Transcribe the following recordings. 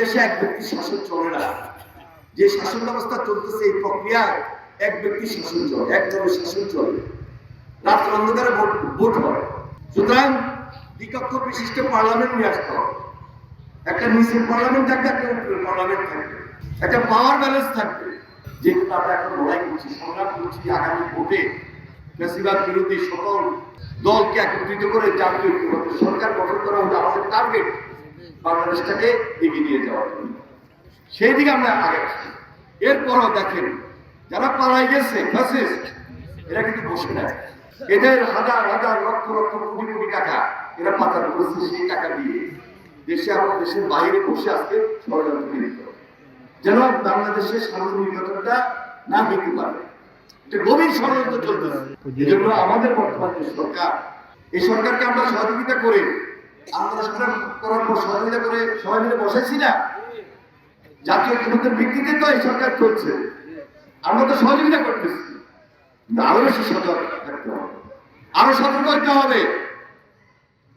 দেশে এক ব্যক্তি শাসন চলে না, যে শাসন ব্যবস্থা চলতেছে এই প্রক্রিয়া এক ব্যক্তি শাসন চলে, এক দলের শাসন চলে রাত্র অন্ধকারে ভোট ভোট হয়। সুতরাং দ্বিকক্ষ বিশিষ্ট পার্লামেন্ট নিয়ে আসতে হবে। একটা নিচের পার্লামেন্ট থাকবে, একটা পার্লামেন্ট থাকবে। একটা পাওয়ার ব্যালেন্স থাকবে। যেগুলো আমরা এখন লড়াই করছি, সংগ্রাম করছি, আগামী ভোটে বেশিরভাগ বিরোধী সকল দলকে একত্রিত করে জাতীয় সরকার গঠন করা হচ্ছে আমাদের টার্গেট বাংলাদেশটাকে এগিয়ে নিয়ে সেই দিকে আমরা আগে। এরপরও দেখেন, যারা পালাই গেছে এরা কিন্তু বসে নাই। এদের হাজার হাজার লক্ষ লক্ষ, কোটি কোটি টাকা এরা পাচার করেছে সেই টাকা দিয়ে। দেশে এবং দেশের বাইরে বসে আজকে ষড়যন্ত্র যেন বাংলাদেশের সামনে নির্বাচনটা না হইতে পারে। এটা গভীর ষড়যন্ত্র চলতেছে। এই জন্য আমাদের বর্তমান যে সরকার, এই সরকারকে আমরা সহযোগিতা করে সহযোগিতা করে সবাই মিলে বসেছি না? তো এই সরকার চলছে। আমরা তো সহযোগিতা করতেছি। বেশি সতর্ক সতর্ক হবে।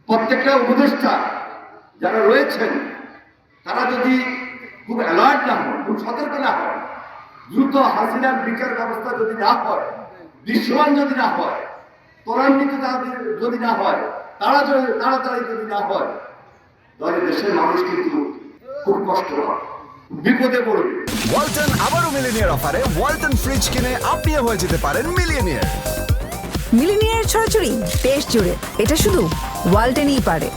প্রত্যেকটা উপদেষ্টা যারা রয়েছেন, তারা যদি খুব অ্যালার্ট না হয় খুব সতর্ক না হয় দ্রুত হাসিনার বিচার ব্যবস্থা যদি না হয়, দৃশ্যমান যদি না হয়, ত্বরান্বিত যদি না হয় তারা যদি তাড়াতাড়ি যদি না হয় তাহলে দেশের মানুষ কিন্তু খুব কষ্ট হয় বিপদে পড়বে। ওয়ালটন আবারও মিলিনিয়ার অফারে ওয়ালটন ফ্রিজ কিনে আপনিও হয়ে যেতে পারেন মিলিয়নিয়ার। মিলিনিয়ার ছড়াছড়ি দেশ জুড়ে এটা শুধু ওয়ালটেনই পারে।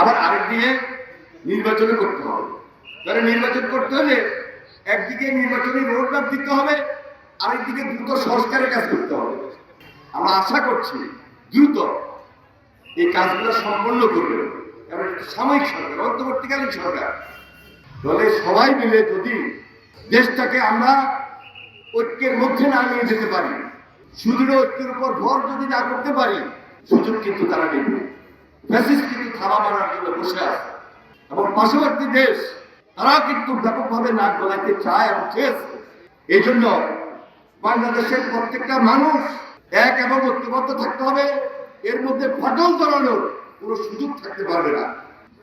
আবার আরেক দিকে নির্বাচন করতে হবে। তাহলে নির্বাচন করতে হলে একদিকে নির্বাচনী রোডম্যাপ দিতে হবে আরেকদিকে দ্রুত সংস্কারের কাজ করতে হবে। আমরা আশা করছি দ্রুত এই কাজগুলো সম্পন্ন করবে। এটা সাময়িক সরকার, অন্তর্বর্তীকালীন সরকার। তাহলে সবাই মিলে যদি দেশটাকে আমরা ঐক্যের মধ্যে না নিয়ে যেতে পারি, সুদৃঢ় ঐক্যের উপর ভর যদি না করতে পারি, সুযোগ কিন্তু তারা নেবে ফ্যাসিস্ট কিন্তু থাবা মারার জন্য বসে আছে। এবং পার্শ্ববর্তী দেশ তারাও কিন্তু ব্যাপকভাবে নাক গলাইতে চায় এবং চেয়েছে। এই জন্য বাংলাদেশের প্রত্যেকটা মানুষ এক এবং ঐক্যবদ্ধ থাকতে হবে। এর মধ্যে ফাটল ধরানোর কোনো সুযোগ থাকতে পারবে না।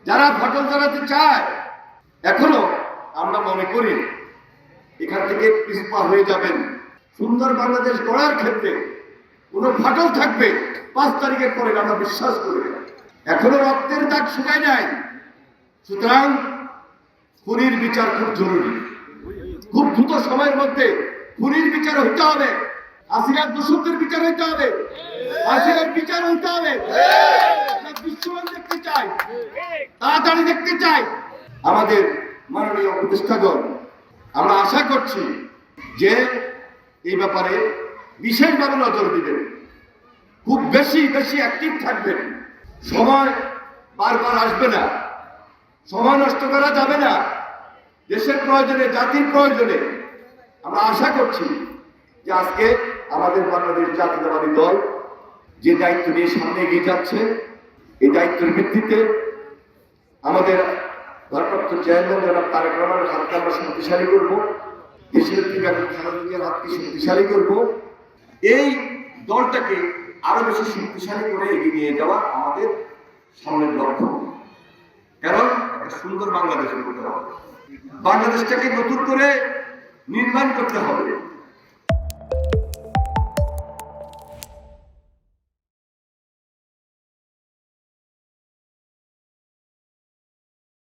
যারা ফাটল ধরাতে চায়, এখনও আমরা মনে করি এখান থেকে পিছপা হয়ে যাবেন। সুন্দর বাংলাদেশ গড়ার ক্ষেত্রে কোনো ফাটল থাকবে, পাঁচ তারিখের পরে আমরা বিশ্বাস করি। এখনও রক্তের দাগ শুকায় নাই। সুতরাং খুনির বিচার খুব জরুরি। খুব দ্রুত সময়ের মধ্যে খুনির বিচার হইতে হবে। আসিরার দোষকদের বিচার হইতে হবে। আসিরার বিচার হইতে হবে। বিশ্বমান দেখতে চাই। তাড়াতাড়ি দেখতে চাই। আমাদের মাননীয় উপদেষ্টাগণ আমরা আশা করছি যে এই ব্যাপারে বিশেষভাবে নজর দিবেন। খুব বেশি বেশি অ্যাক্টিভ থাকবেন। সময় বারবার আসবে না। সময় নষ্ট করা যাবে না। দেশের প্রয়োজনে, জাতির প্রয়োজনে। আমরা আশা করছি যে আজকে আমাদের বাংলাদেশ জাতীয়তাবাদী দল যে দায়িত্ব নিয়ে সামনে এগিয়ে যাচ্ছে, এই দায়িত্বের ভিত্তিতে আমাদের ভারপ্রাপ্ত চেয়ারম্যান জনাব তারেক রহমানের হাতকে আমরা শক্তিশালী করব, দেশের খালেদিনের হাতকে শক্তিশালী করব। এই দলটাকে আরও বেশি শক্তিশালী করে এগিয়ে নিয়ে যাওয়া আমাদের সামনের লক্ষ্য। কারণ একটা সুন্দর বাংলাদেশ করতে হবে। বাংলাদেশটাকে নতুন করে নির্মাণ করতে হবে।